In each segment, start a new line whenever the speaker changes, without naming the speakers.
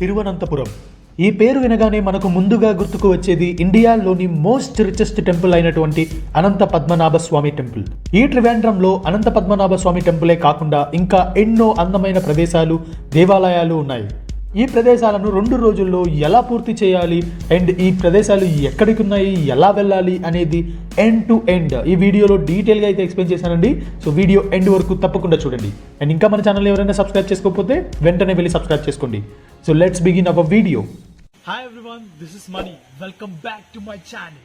తిరువనంతపురం. ఈ పేరు వినగానే మనకు ముందుగా గుర్తుకు వచ్చేది ఇండియాలోని మోస్ట్ రిచెస్ట్ టెంపుల్ అయినటువంటి అనంత పద్మనాభ స్వామి టెంపుల్ ఈ త్రివేంద్రంలో అనంత పద్మనాభ స్వామి టెంపులే కాకుండా ఇంకా ఎన్నో అందమైన ప్రదేశాలు దేవాలయాలు ఉన్నాయి. ఈ ప్రదేశాలను రెండు రోజుల్లో ఎలా పూర్తి చేయాలి అండ్ ఈ ప్రదేశాలు ఎక్కడికి ఉన్నాయి ఎలా వెళ్ళాలి అనేది ఎండ్ టు ఎండ్ ఈ వీడియోలో డీటెయిల్గా అయితే ఎక్స్ప్లెయిన్ చేశానండి. సో వీడియో ఎండ్ వరకు తప్పకుండా చూడండి. అండ్ ఇంకా మన ఛానల్ ఎవరైనా సబ్స్క్రైబ్ చేసుకోకపోతే వెంటనే వెళ్ళి సబ్స్క్రైబ్ చేసుకోండి. So let's begin our video
Hi everyone, this is Money. Welcome back to my channel.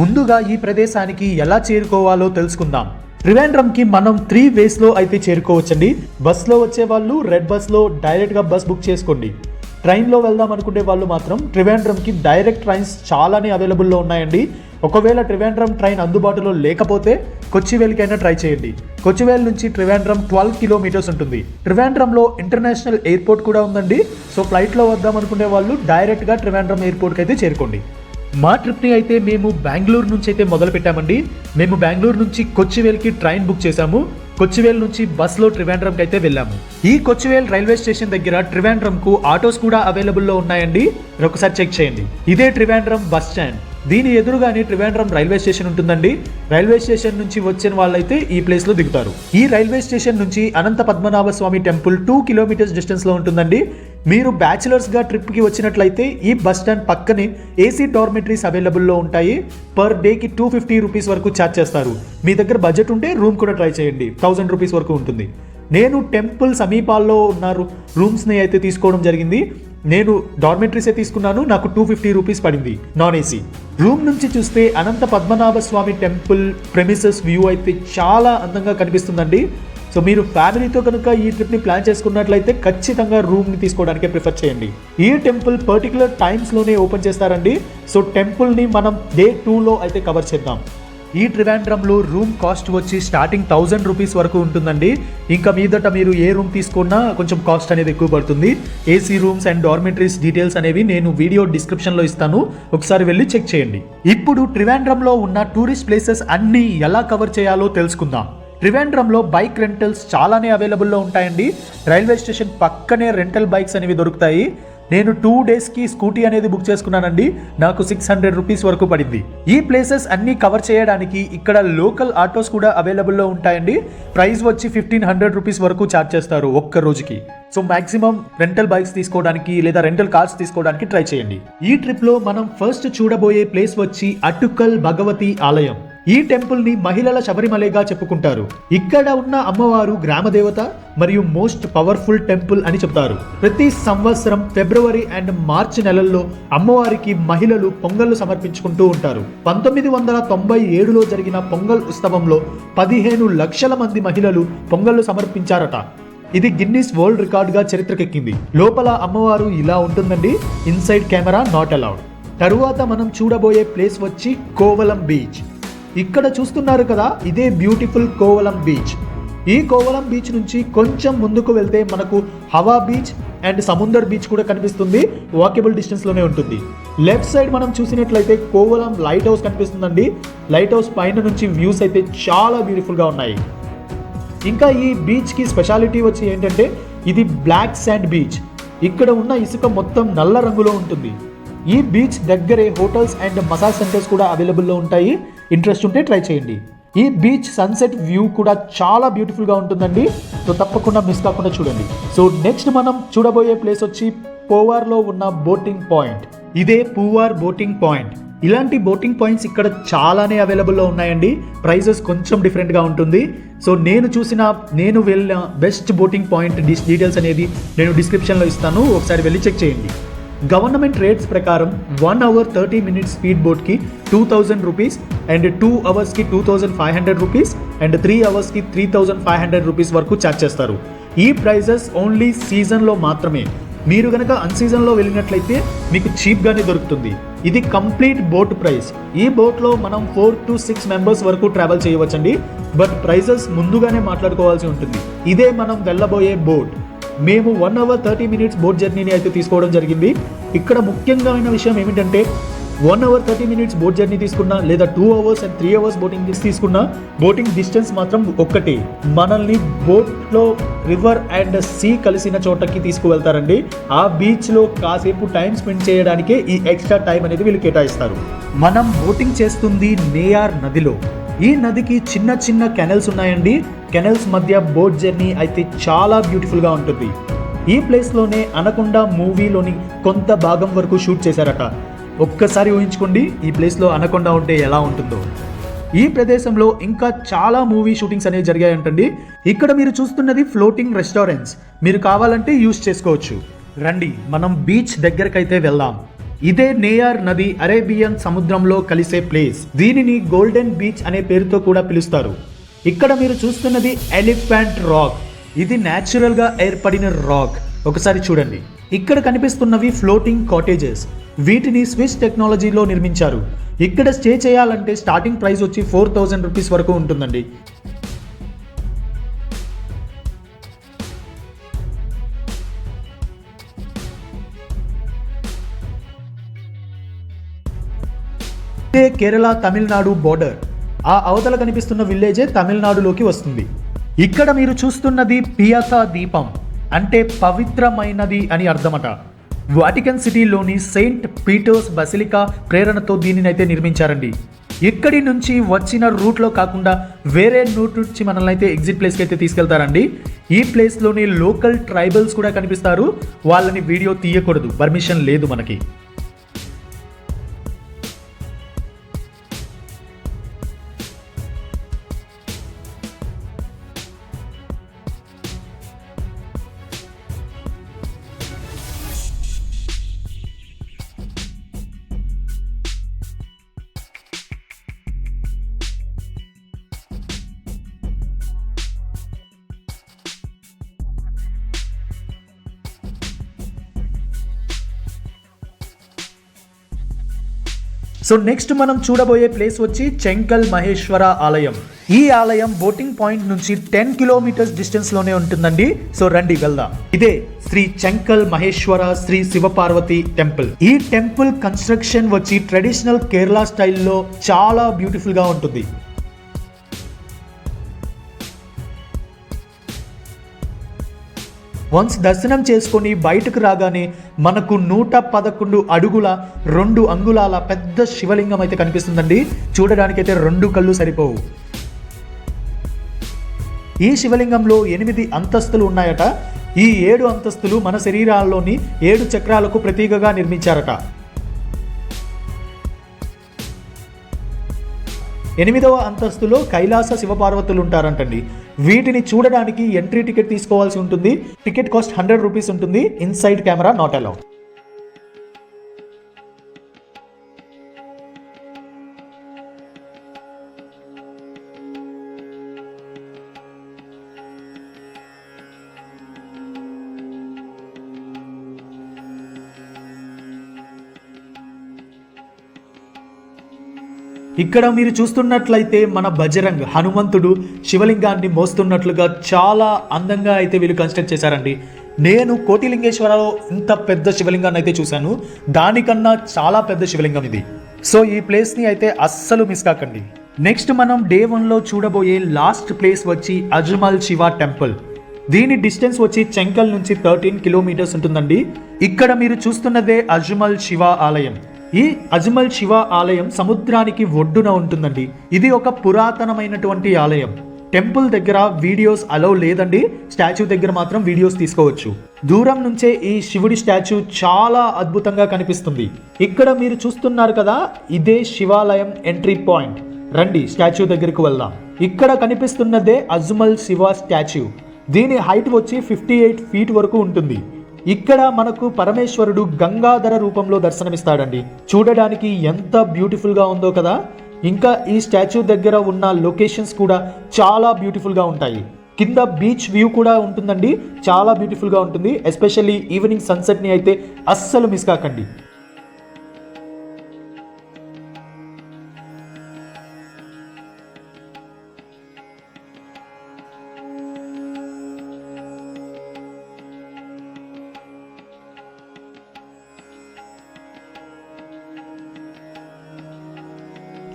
ముందుగా ఈ ప్రదేశానికి ఎలా చేరుకోవాలో తెలుసుకుందాం. త్రివేంద్రంకి మనం త్రీ వేస్లో అయితే చేరుకోవచ్చండి. బస్లో వచ్చే వాళ్ళు రెడ్ బస్లో డైరెక్ట్గా బస్ బుక్ చేసుకోండి. ట్రైన్లో వెళ్దాం అనుకునే వాళ్ళు మాత్రం త్రివేంద్రంకి డైరెక్ట్ ట్రైన్స్ చాలానే అవైలబుల్లో ఉన్నాయండి. ఒకవేళ త్రివేంద్రం ట్రైన్ అందుబాటులో లేకపోతే కొచ్చివేలికైనా ట్రై చేయండి. కొచ్చివేల్ నుంచి త్రివేంద్రం ట్వెల్వ్ కిలోమీటర్స్ ఉంటుంది. త్రివేంద్రంలో ఇంటర్నేషనల్ ఎయిర్పోర్ట్ కూడా ఉందండి. సో ఫ్లైట్లో వద్దాం అనుకునే వాళ్ళు డైరెక్ట్గా త్రివేంద్రం ఎయిర్పోర్ట్కి అయితే చేరుకోండి. మా ట్రిప్ని అయితే మేము బెంగళూరు నుంచి అయితే మొదలు పెట్టామండి మేము బెంగళూరు నుంచి కొచ్చివేల్కి ట్రైన్ బుక్ చేశాము. కొచ్చివేల్ నుంచి బస్లో త్రివేంద్రంకి అయితే వెళ్ళాము. ఈ కొచ్చివేల్ రైల్వే స్టేషన్ దగ్గర త్రివేంద్రంకు ఆటోస్ కూడా అవైలబుల్లో ఉన్నాయండి. ఒకసారి చెక్ చేయండి. ఇదే త్రివేంద్రం బస్ స్టాండ్. దీని ఎదురుగానే త్రివేంద్రం రైల్వే స్టేషన్ ఉంటుందండి. రైల్వే స్టేషన్ నుంచి వచ్చిన వాళ్ళైతే ఈ ప్లేస్లో దిగుతారు. ఈ రైల్వే స్టేషన్ నుంచి Anantha Padmanabha Swamy temple two kilometers డిస్టెన్స్లో ఉంటుందండి. మీరు బ్యాచిలర్స్గా ట్రిప్కి వచ్చినట్లయితే ఈ బస్ స్టాండ్ పక్కనే ఏసీ డార్మెటరీస్ అవైలబుల్లో ఉంటాయి. పర్ డేకి టూ ఫిఫ్టీ రూపీస్ వరకు ఛార్జ్ చేస్తారు. మీ దగ్గర బడ్జెట్ ఉంటే రూమ్ కూడా ట్రై చేయండి. థౌసండ్ రూపీస్ వరకు ఉంటుంది. నేను టెంపుల్ సమీపాల్లో ఉన్న రూమ్స్ని అయితే తీసుకోవడం జరిగింది. నేను డార్మెటరీసే తీసుకున్నాను నాకు టూ ఫిఫ్టీ రూపీస్ పడింది నాన్ ఏసీ రూమ్ నుంచి చూస్తే Anantha Padmanabha Swamy temple premises view అయితే చాలా అందంగా కనిపిస్తుందండి. సో మీరు ఫ్యామిలీతో కనుక ఈ ట్రిప్ని ప్లాన్ చేసుకున్నట్లయితే ఖచ్చితంగా రూమ్ని తీసుకోవడానికే ప్రిఫర్ చేయండి. ఈ టెంపుల్ పర్టికులర్ టైమ్స్లోనే ఓపెన్ చేస్తారండి. సో టెంపుల్ని మనం డే టూలో అయితే కవర్ చేద్దాం. ఈ ట్రివాండ్రంలో రూమ్ కాస్ట్ వచ్చి స్టార్టింగ్ థౌజండ్ రూపీస్ వరకు ఉంటుందండి. ఇంకా మీదట మీరు ఏ రూమ్ తీసుకున్నా కొంచెం కాస్ట్ అనేది ఎక్కువ పడుతుంది. AC rooms and dormitories details అనేవి నేను వీడియో డిస్క్రిప్షన్లో ఇస్తాను. ఒకసారి వెళ్ళి చెక్ చేయండి. ఇప్పుడు ట్రివాండ్రంలో ఉన్న టూరిస్ట్ ప్లేసెస్ అన్నీ ఎలా కవర్ చేయాలో తెలుసుకుందాం. త్రివేంద్రంలో బైక్ రెంటల్స్ చాలానే అవైలబుల్లో ఉంటాయండి. రైల్వే స్టేషన్ పక్కనే రెంటల్ బైక్స్ అనేవి దొరుకుతాయి. నేను టూ డేస్కి స్కూటీ అనేది బుక్ చేసుకున్నానండి. నాకు సిక్స్ హండ్రెడ్ రూపీస్ వరకు పడింది. ఈ ప్లేసెస్ అన్నీ కవర్ చేయడానికి ఇక్కడ లోకల్ ఆటోస్ కూడా అవైలబుల్లో ఉంటాయండి. ప్రైస్ వచ్చి ఫిఫ్టీన్ హండ్రెడ్ రూపీస్ వరకు ఛార్జ్ చేస్తారు ఒక్క రోజుకి. సో మాక్సిమం రెంటల్ బైక్స్ తీసుకోవడానికి లేదా రెంటల్ కార్స్ తీసుకోవడానికి ట్రై చేయండి. ఈ ట్రిప్లో మనం ఫస్ట్ చూడబోయే ప్లేస్ వచ్చి అటుకల్ భగవతి ఆలయం. ఈ టెంపుల్ని మహిళల శబరిమలైగా చెప్పుకుంటారు. ఇక్కడ ఉన్న అమ్మవారు గ్రామదేవత మరియు మోస్ట్ పవర్ఫుల్ టెంపుల్ అని చెప్తారు ప్రతి సంవత్సరం ఫిబ్రవరి అండ్ మార్చి నెలల్లో అమ్మవారికి మహిళలు పొంగళ్ళు సమర్పించుకుంటూ ఉంటారు. పంతొమ్మిది వందల తొంభై ఏడులో జరిగిన పొంగల్ ఉత్సవంలో పదిహేను లక్షల మంది మహిళలు పొంగళ్ళు సమర్పించారట. ఇది గిన్నిస్ వరల్డ్ రికార్డ్గా చరిత్రకెక్కింది. లోపల అమ్మవారు ఇలా ఉంటుందండి ఇన్సైడ్ కెమెరా నాట్ అలౌడ్. తరువాత మనం చూడబోయే ప్లేస్ వచ్చి కోవలం బీచ్. ఇక్కడ చూస్తున్నారు కదా ఇదే బ్యూటిఫుల్ కోవలం బీచ్ ఈ కోవలం బీచ్ నుంచి కొంచెం ముందుకు వెళ్తే మనకు హవా బీచ్ అండ్ సముందర్ బీచ్ కూడా కనిపిస్తుంది. వాకబుల్ డిస్టెన్స్లోనే ఉంటుంది. లెఫ్ట్ సైడ్ మనం చూసినట్లయితే కోవలం లైట్ హౌస్ కనిపిస్తుందండి. లైట్ హౌస్ పైన నుంచి వ్యూస్ అయితే చాలా బ్యూటిఫుల్గా ఉన్నాయి. ఇంకా ఈ బీచ్కి స్పెషాలిటీ వచ్చి ఏంటంటే ఇది బ్లాక్ శాండ్ బీచ్ ఇక్కడ ఉన్న ఇసుక మొత్తం నల్ల రంగులో ఉంటుంది. ఈ బీచ్ దగ్గరే హోటల్స్ అండ్ మసాజ్ సెంటర్స్ కూడా అవైలబుల్లో ఉంటాయి. ఇంట్రెస్ట్ ఉంటే ట్రై చేయండి. ఈ బీచ్ సన్సెట్ వ్యూ కూడా చాలా బ్యూటిఫుల్గా ఉంటుందండి. సో తప్పకుండా మిస్ కాకుండా చూడండి. సో నెక్స్ట్ మనం చూడబోయే ప్లేస్ వచ్చి పోవార్లో ఉన్న బోటింగ్ పాయింట్. ఇదే పూవార్ బోటింగ్ పాయింట్. ఇలాంటి బోటింగ్ పాయింట్స్ ఇక్కడ చాలానే అవైలబుల్లో ఉన్నాయండి. ప్రైజెస్ కొంచెం డిఫరెంట్గా ఉంటుంది. సో నేను చూసిన నేను వెళ్ళిన best boating point this details అనేది నేను డిస్క్రిప్షన్లో ఇస్తాను. ఒకసారి వెళ్ళి చెక్ చేయండి. గవర్నమెంట్ రేట్స్ ప్రకారం one hour thirty minutes speed బోట్కి two thousand rupees and two అవర్స్కి two thousand five hundred rupees and three అవర్స్కి three thousand five hundred rupees వరకు ఛార్జ్ చేస్తారు. ఈ ప్రైజెస్ ఓన్లీ సీజన్లో మాత్రమే. మీరు కనుక అన్సీజన్లో వెళ్ళినట్లయితే మీకు చీప్గానే దొరుకుతుంది. ఇది కంప్లీట్ బోట్ ప్రైస్ ఈ బోట్లో మనం ఫోర్ టు సిక్స్ మెంబర్స్ వరకు ట్రావెల్ చేయవచ్చండి. బట్ ప్రైజెస్ ముందుగానే మాట్లాడుకోవాల్సి ఉంటుంది. ఇదే మనం వెళ్ళబోయే బోట్ మేము one hour thirty minutes boat జర్నీని అయితే తీసుకోవడం జరిగింది. ఇక్కడ ముఖ్యంగా విషయం ఏమిటంటే one hour thirty minutes boat journey తీసుకున్నా లేదా two hours and three hours boating తీసుకున్నా బోటింగ్ డిస్టెన్స్ మాత్రం ఒక్కటే. మనల్ని బోట్లో రివర్ అండ్ సీ కలిసిన చోటకి తీసుకువెళ్తారండి. ఆ బీచ్లో కాసేపు టైం స్పెండ్ చేయడానికే ఈ ఎక్స్ట్రా టైం అనేది వీళ్ళు కేటాయిస్తారు. మనం బోటింగ్ చేస్తుంది నేయార్ నదిలో. ఈ నదికి చిన్న చిన్న కెనల్స్ ఉన్నాయండి. కెనల్స్ మధ్య బోట్ జర్నీ అయితే చాలా బ్యూటిఫుల్గా ఉంటుంది. ఈ ప్లేస్లోనే అనకొండ మూవీలోని కొంత భాగం వరకు షూట్ చేశారట. ఒక్కసారి ఊహించుకోండి ఈ ప్లేస్లో అనకొండ ఉంటే ఎలా ఉంటుందో. ఈ ప్రదేశంలో ఇంకా చాలా మూవీ షూటింగ్స్ అనేవి జరిగాయంటండి. ఇక్కడ మీరు చూస్తున్నది ఫ్లోటింగ్ రెస్టారెంట్స్ మీరు కావాలంటే యూస్ చేసుకోవచ్చు. రండి మనం బీచ్ దగ్గరకైతే వెళ్దాం. ఇదే నేయార్ నది అరేబియన్ సముద్రంలో కలిసే ప్లేస్. దీనిని గోల్డెన్ బీచ్ అనే పేరుతో కూడా పిలుస్తారు. ఇక్కడ మీరు చూస్తున్నది ఎలిఫెంట్ రాక్. ఇది న్యాచురల్గా ఏర్పడిన రాక్. ఒకసారి చూడండి. ఇక్కడ కనిపిస్తున్నవి ఫ్లోటింగ్ కాటేజెస్. వీటిని స్విస్ టెక్నాలజీలో నిర్మించారు. ఇక్కడ స్టే చేయాలంటే స్టార్టింగ్ ప్రైస్ వచ్చి ఫోర్ థౌజండ్ రూపీస్ వరకు ఉంటుందండి. ఇదే కేరళ తమిళనాడు బోర్డర్. ఆ అవతల కనిపిస్తున్న విలేజే తమిళనాడులోకి వస్తుంది. ఇక్కడ మీరు చూస్తున్నది పియాకా దీపం. అంటే పవిత్రమైనది అని అర్థమట. వాటికన్ సిటీలోని సెయింట్ పీటర్స్ బసిలికా ప్రేరణతో దీనిని అయితే నిర్మించారండి. ఇక్కడి నుంచి వచ్చిన రూట్లో కాకుండా వేరే రూట్ నుంచి మనల్ని అయితే ఎగ్జిట్ ప్లేస్కి అయితే తీసుకెళ్తారండి. ఈ ప్లేస్లోని లోకల్ ట్రైబల్స్ కూడా కనిపిస్తారు. వాళ్ళని వీడియో తీయకూడదు. పర్మిషన్ లేదు మనకి. సో నెక్స్ట్ మనం చూడబోయే ప్లేస్ వచ్చి చెంకల్ మహేశ్వర ఆలయం. ఈ ఆలయం బోటింగ్ పాయింట్ నుంచి టెన్ కిలోమీటర్స్ డిస్టెన్స్లోనే ఉంటుందండి. సో రండి వెళ్దాం. ఇదే శ్రీ చెంకల్ మహేశ్వర శ్రీ శివపార్వతి టెంపుల్ ఈ టెంపుల్ కన్స్ట్రక్షన్ వచ్చి ట్రెడిషనల్ కేరళ స్టైల్లో చాలా బ్యూటిఫుల్గా ఉంటుంది. వన్స్ దర్శనం చేసుకొని బయటకు రాగానే మనకు నూట పదకొండు అడుగుల రెండు అంగుళాల పెద్ద శివలింగం అయితే కనిపిస్తుందండి. చూడడానికైతే రెండు కళ్ళు సరిపోవు. ఈ శివలింగంలో ఎనిమిది అంతస్తులు ఉన్నాయట. ఈ ఏడు అంతస్తులు మన శరీరాల్లోని ఏడు చక్రాలకు ప్రతీకగా నిర్మించారట. ఎనిమిదవ అంతస్తులో కైలాస శివపార్వతులు ఉంటారంటండి. వీటిని చూడడానికి ఎంట్రీ టికెట్ తీసుకోవాల్సి ఉంటుంది. టికెట్ కాస్ట్ హండ్రెడ్ రూపీస్ ఉంటుంది. ఇన్సైడ్ కెమెరా నాట్ అలౌడ్ ఇక్కడ మీరు చూస్తున్నట్లయితే మన బజరంగ్ హనుమంతుడు శివలింగాన్ని మోస్తున్నట్లుగా చాలా అందంగా అయితే వీళ్ళు కన్స్ట్రక్ట్ చేశారండి. నేను కోటిలింగేశ్వరలో ఇంత పెద్ద శివలింగాన్ని అయితే చూశాను. దానికన్నా చాలా పెద్ద శివలింగం ఇది. సో ఈ ప్లేస్ని అయితే అస్సలు మిస్ కాకండి. నెక్స్ట్ మనం డే వన్లో చూడబోయే లాస్ట్ ప్లేస్ వచ్చి అజ్మల్ శివ టెంపుల్. దీని డిస్టెన్స్ వచ్చి చెంకల్ నుంచి థర్టీన్ కిలోమీటర్స్ ఉంటుందండి. ఇక్కడ మీరు చూస్తున్నదే అజ్మల్ శివ ఆలయం. ఈ అజ్మల్ శివ ఆలయం సముద్రానికి ఒడ్డున ఉంటుందండి. ఇది ఒక పురాతనమైనటువంటి ఆలయం. టెంపుల్ దగ్గర వీడియోస్ అలౌ లేదండి. స్టాచ్యూ దగ్గర మాత్రం వీడియోస్ తీసుకోవచ్చు. దూరం నుంచే ఈ శివుడి స్టాచ్యూ చాలా అద్భుతంగా కనిపిస్తుంది. ఇక్కడ మీరు చూస్తున్నారు కదా ఇదే శివాలయం ఎంట్రీ పాయింట్. రండి స్టాచ్యూ దగ్గరకు వెళ్దాం. ఇక్కడ కనిపిస్తున్నదే అజ్మల్ శివ స్టాచ్యూ. దీని హైట్ వచ్చి ఫిఫ్టీ ఎయిట్ ఫీట్ వరకు ఉంటుంది. ఇక్కడ మనకు పరమేశ్వరుడు గంగాధర రూపంలో దర్శనమిస్తాడండి. చూడడానికి ఎంత బ్యూటిఫుల్గా ఉందో కదా. ఇంకా ఈ స్టాచ్యూ దగ్గర ఉన్న లొకేషన్స్ కూడా చాలా బ్యూటిఫుల్గా ఉంటాయి. కింద బీచ్ వ్యూ కూడా ఉంటుందండి. చాలా బ్యూటిఫుల్గా ఉంటుంది. ఎస్పెషల్లీ ఈవినింగ్ సన్సెట్ని అయితే అస్సలు మిస్ కాకండి.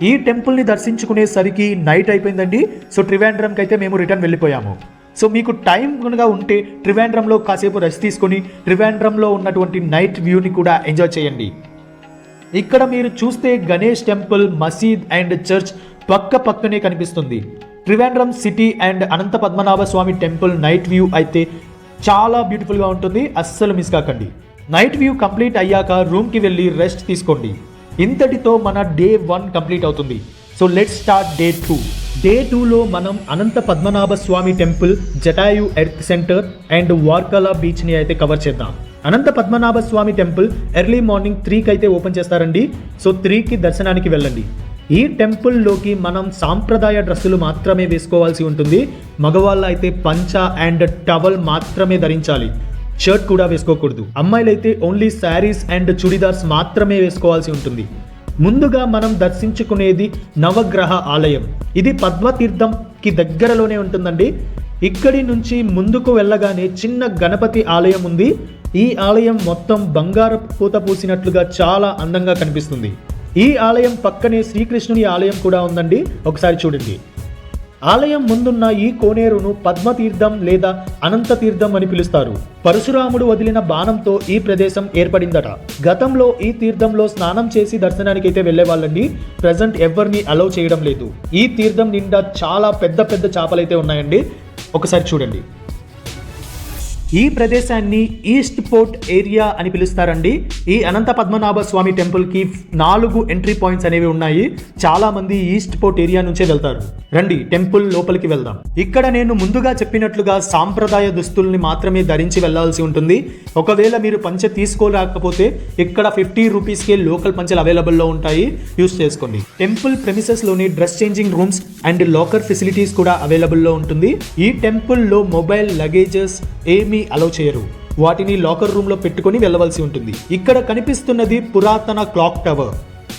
ఈ టెంపుల్ని దర్శించుకునేసరికి నైట్ అయిపోయిందండి. సో త్రివేంద్రంకి అయితే మేము రిటర్న్ వెళ్ళిపోయాము. సో మీకు టైం కనుక ఉంటే త్రివేంద్రంలో కాసేపు రెస్ట్ తీసుకొని త్రివేంద్రంలో ఉన్నటువంటి నైట్ వ్యూని కూడా ఎంజాయ్ చేయండి. ఇక్కడ మీరు చూస్తే గణేష్ టెంపుల్ మసీద్ అండ్ చర్చ్ పక్క పక్కనే కనిపిస్తుంది. Trivandrum city and Anantha Padmanabha Swamy temple night view అయితే చాలా బ్యూటిఫుల్గా ఉంటుంది. అస్సలు మిస్ కాకండి. నైట్ వ్యూ కంప్లీట్ అయ్యాక రూమ్కి వెళ్ళి రెస్ట్ తీసుకోండి. ఇంతటితో మన డే వన్ కంప్లీట్ అవుతుంది. So let start day two day టూలో మనం Anantha Padmanabha Swamy temple Jatayu earth centre and Varkala బీచ్ని అయితే కవర్ చేద్దాం. Anantha Padmanabha Swamy temple early morning త్రీకి అయితే ఓపెన్ చేస్తారండి. సో త్రీకి దర్శనానికి వెళ్ళండి. ఈ టెంపుల్లోకి మనం సాంప్రదాయ డ్రెస్సులు మాత్రమే వేసుకోవాల్సి ఉంటుంది. మగవాళ్ళు అయితే పంచ అండ్ టవల్ మాత్రమే ధరించాలి. షర్ట్ కూడా వేసుకోకూడదు. అమ్మాయిలైతే ఓన్లీ శారీస్ అండ్ చుడిదార్స్ మాత్రమే వేసుకోవాల్సి ఉంటుంది. ముందుగా మనం దర్శించుకునేది నవగ్రహ ఆలయం. ఇది పద్మతీర్థంకి దగ్గరలోనే ఉంటుందండి. ఇక్కడి నుంచి ముందుకు వెళ్ళగానే చిన్న గణపతి ఆలయం ఉంది. ఈ ఆలయం మొత్తం బంగారు పూత పూసినట్లుగా చాలా అందంగా కనిపిస్తుంది. ఈ ఆలయం పక్కనే శ్రీకృష్ణుని ఆలయం కూడా ఉందండి. ఒకసారి చూడండి. ఆలయం ముందున్న ఈ కోనేరును పద్మతీర్థం లేదా అనంత తీర్థం అని పిలుస్తారు. పరశురాముడు వదిలిన బాణంతో ఈ ప్రదేశం ఏర్పడిందట. గతంలో ఈ తీర్థంలో స్నానం చేసి దర్శనానికైతే వెళ్ళేవాళ్ళండి. ప్రజెంట్ ఎవరిని అలౌ చేయడం లేదు. ఈ తీర్థం నిండా చాలా పెద్ద పెద్ద చేపలైతే ఉన్నాయండి. ఒకసారి చూడండి. ఈ ప్రదేశాన్ని ఈస్ట్ పోర్ట్ ఏరియా అని పిలుస్తారండి. ఈ అనంత పద్మనాభ స్వామి టెంపుల్కి నాలుగు ఎంట్రీ పాయింట్స్ అనేవి ఉన్నాయి. చాలా మంది ఈస్ట్ పోర్ట్ ఏరియా నుంచే వెళ్తారు. రండి టెంపుల్ లోపలికి వెళ్దాం. ఇక్కడ నేను ముందుగా చెప్పినట్లుగా సాంప్రదాయ దుస్తుల్ని మాత్రమే ధరించి వెళ్ళాల్సి ఉంటుంది. ఒకవేళ మీరు పంచె తీసుకోలేకపోతే ఇక్కడ ఫిఫ్టీ రూపీస్కే లోకల్ పంచెలు అవైలబుల్లో ఉంటాయి. యూస్ చేసుకోండి. టెంపుల్లోని dress changing rooms and locker facilities కూడా అవైలబుల్లో ఉంటుంది. ఈ టెంపుల్లో మొబైల్ లగేజెస్ ఏమీ అలౌ చేయరు. వాటిని లాకర్ రూమ్లో పెట్టుకొని వెళ్ళవలసి ఉంటుంది. ఇక్కడ కనిపిస్తున్నది పురాతన క్లాక్ టవర్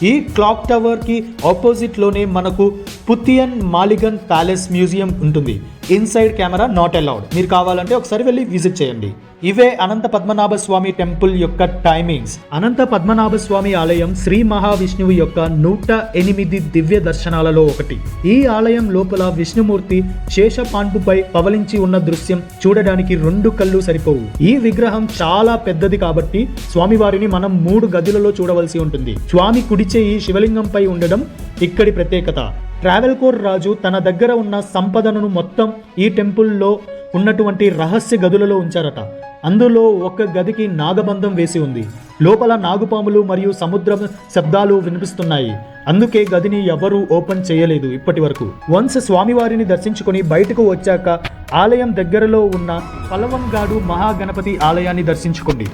ఈ క్లాక్ టవర్కి ఆపోజిట్లోనే మనకు పుతియన్ మాలిగన్ ప్యాలెస్ మ్యూజియం ఉంటుంది. Inside camera not allowed. మీరు కావాలంటే ఒకసారి వెళ్ళి విజిట్ చేయండి. ఇవే అనంత పద్మనాభ స్వామి టెంపుల్ యొక్క టైమింగ్స్. అనంత పద్మనాభ స్వామి ఆలయం శ్రీ మహావిష్ణువు యొక్క నూట ఎనిమిది దివ్య దర్శనాలలో ఒకటి. ఈ ఆలయం లోపల విష్ణుమూర్తి శేషపాన్పుపై పవలించి ఉన్న దృశ్యం చూడడానికి రెండు కళ్ళు సరిపోవు. ఈ విగ్రహం చాలా పెద్దది కాబట్టి స్వామివారిని మనం మూడు గదులలో చూడవలసి ఉంటుంది. స్వామి కుడిచేయి శివలింగంపై ఉండడం ఇక్కడి ప్రత్యేకత. ట్రావెల్ కోర్ రాజు తన దగ్గర ఉన్న సంపదను మొత్తం ఈ టెంపుల్లో ఉన్నటువంటి రహస్య గదులలో ఉంచారట. అందులో ఒక గదికి నాగబంధం వేసి ఉంది. లోపల నాగుపాములు మరియు సముద్రం శబ్దాలు వినిపిస్తున్నాయి. అందుకే గదిని ఎవరూ ఓపెన్ చేయలేదు ఇప్పటి వరకు వన్స్ స్వామివారిని దర్శించుకొని బయటకు వచ్చాక ఆలయం దగ్గరలో ఉన్న పలవంగాడు మహాగణపతి ఆలయాన్ని దర్శించుకోండి.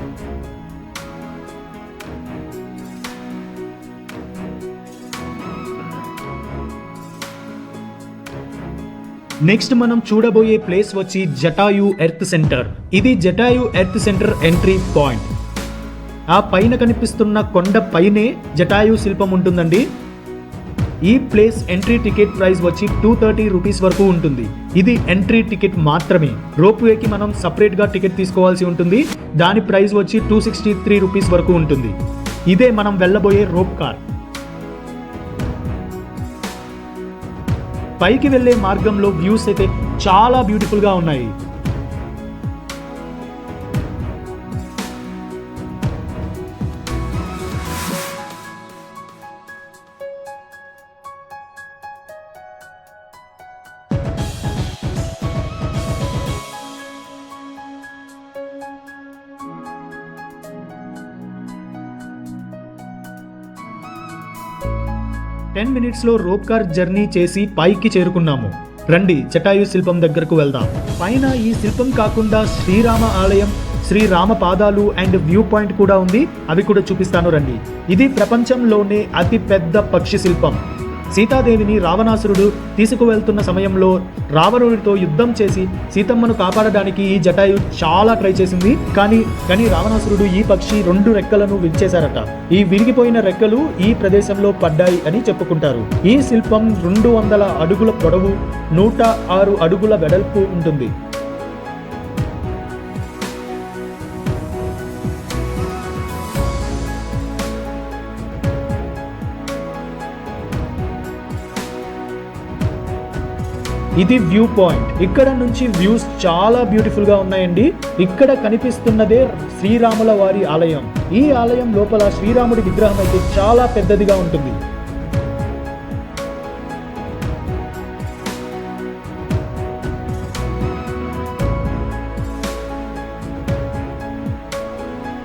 నెక్స్ట్ మనం చూడబోయే ప్లేస్ వచ్చి జటాయు ఎర్త్ సెంటర్ ఇది Jatayu earth centre entry point ఆ పైన కనిపిస్తున్న కొండ పైనే జటాయు శిల్పం ఉంటుందండి. ఈ ప్లేస్ ఎంట్రీ టికెట్ ప్రైస్ వచ్చి టూ థర్టీ రూపీస్ వరకు ఉంటుంది. ఇది ఎంట్రీ టికెట్ మాత్రమే. రోప్ వేకి మనం సపరేట్గా టికెట్ తీసుకోవాల్సి ఉంటుంది. దాని ప్రైస్ వచ్చి టూ సిక్స్టీ త్రీ రూపీస్ వరకు ఉంటుంది. ఇదే మనం వెళ్ళబోయే రోప్ కార్. పైకి వెళ్ళే మార్గంలో వ్యూస్ అయితే చాలా బ్యూటిఫుల్గా ఉన్నాయి. టెన్ మినిట్స్లో రోప్ కార్ జర్నీ చేసి పైకి చేరుకున్నాము. రండి జటాయు శిల్పం దగ్గరకు వెళ్దాం. పైన ఈ శిల్పం కాకుండా శ్రీరామ ఆలయం శ్రీరామ పాదాలు అండ్ వ్యూ పాయింట్ కూడా ఉంది. అవి కూడా చూపిస్తాను రండి. ఇది ప్రపంచంలోనే అతి పెద్ద పక్షి శిల్పం. సీతాదేవిని రావణాసురుడు తీసుకువెళ్తున్న సమయంలో రావణుడితో యుద్ధం చేసి సీతమ్మను కాపాడడానికి ఈ జటాయు చాలా ట్రై చేసింది. కానీ కానీ రావణాసురుడు ఈ పక్షి రెండు రెక్కలను విరిచేశారట. ఈ విరిగిపోయిన రెక్కలు ఈ ప్రదేశంలో పడ్డాయి అని చెప్పుకుంటారు. ఈ శిల్పం రెండు వందల అడుగుల పొడవు నూట ఆరు అడుగుల వెడల్పు ఉంటుంది. ఇది వ్యూ పాయింట్ ఇక్కడ నుంచి వ్యూస్ చాలా బ్యూటిఫుల్గా ఉన్నాయండి. ఇక్కడ కనిపిస్తున్నదే శ్రీరాముల వారి ఆలయం. ఈ ఆలయం లోపల శ్రీరాముడి విగ్రహం అయితే చాలా పెద్దదిగా ఉంటుంది.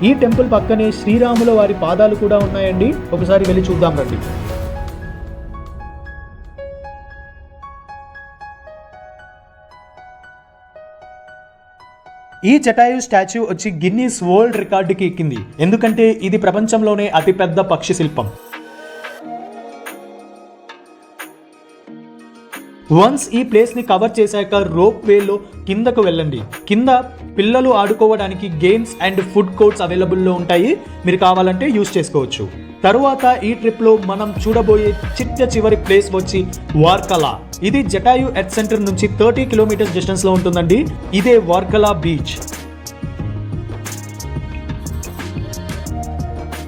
ఈ టెంపుల్ పక్కనే శ్రీరాముల వారి పాదాలు కూడా ఉన్నాయండి. ఒకసారి వెళ్ళి చూద్దాం రండి. ఈ జటాయు స్టాచ్యూ వచ్చి గిన్నీస్ వరల్డ్ రికార్డుకి ఎక్కింది. ఎందుకంటే ఇది ప్రపంచంలోనే అతిపెద్ద పక్షి శిల్పం. వన్స్ ఈ ప్లేస్ని కవర్ చేశాక రోప్ వేలో కిందకు వెళ్ళండి. కింద పిల్లలు ఆడుకోవడానికి గేమ్స్ అండ్ ఫుడ్ కోర్ట్స్ అవైలబుల్లో ఉంటాయి. మీరు కావాలంటే యూస్ చేసుకోవచ్చు. తరువాత ఈ ట్రిప్లో మనం చూడబోయే చిట్ట చివరి ప్లేస్ వచ్చి వార్కలా. ఇది జటాయు ఎట్ సెంటర్ నుంచి థర్టీ కిలోమీటర్స్ డిస్టెన్స్లో ఉంటుందండి. ఇదే వార్కలా బీచ్.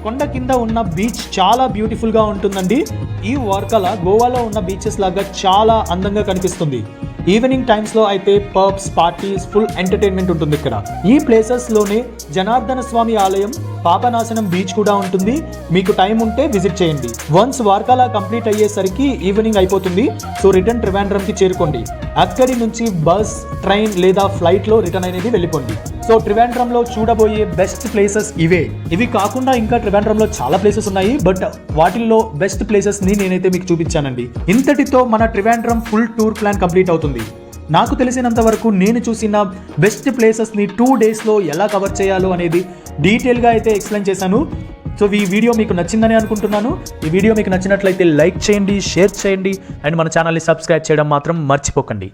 కొండ కింద ఉన్న బీచ్ చాలా బ్యూటిఫుల్గా ఉంటుందండి. ఈ వర్కల గోవాలో ఉన్న బీచెస్ లాగా చాలా అందంగా కనిపిస్తుంది. ఈవినింగ్ టైమ్స్లో అయితే పబ్స్ పార్టీస్ ఫుల్ ఎంటర్టైన్మెంట్ ఉంటుంది ఇక్కడ. ఈ ప్లేసెస్లోనే జనార్దన స్వామి ఆలయం పాపనాశనం బీచ్ కూడా ఉంటుంది. మీకు టైం ఉంటే విజిట్ చేయండి. వన్స్ వార్కాలా కంప్లీట్ అయ్యేసరికి ఈవినింగ్ అయిపోతుంది. సో రిటర్న్ ట్రివాండ్రంకి చేరుకోండి. అక్కడి నుంచి బస్ ట్రైన్ లేదా ఫ్లైట్లో రిటర్న్ అనేది వెళ్ళిపోండి. సో ట్రివాండ్రంలో చూడబోయే బెస్ట్ ప్లేసెస్ ఇవే. ఇవి కాకుండా ఇంకా ట్రివాండ్రంలో చాలా ప్లేసెస్ ఉన్నాయి. బట్ వాటిల్లో బెస్ట్ ప్లేసెస్ని నేనైతే మీకు చూపించానండి. ఇంతటితో మన Trivandrum full tour plan complete అవుతుంది. నాకు తెలిసినంత వరకు నేను చూసిన బెస్ట్ ప్లేసెస్ని టూ డేస్లో ఎలా కవర్ చేయాలో అనేది డీటెయిల్గా అయితే ఎక్స్ప్లెయిన్ చేశాను. సో ఈ వీడియో మీకు నచ్చిందని అనుకుంటున్నాను. ఈ వీడియో మీకు నచ్చినట్లయితే లైక్ చేయండి షేర్ చేయండి. అండ్ మన ఛానల్ని సబ్స్క్రైబ్ చేయడం మాత్రం మర్చిపోకండి.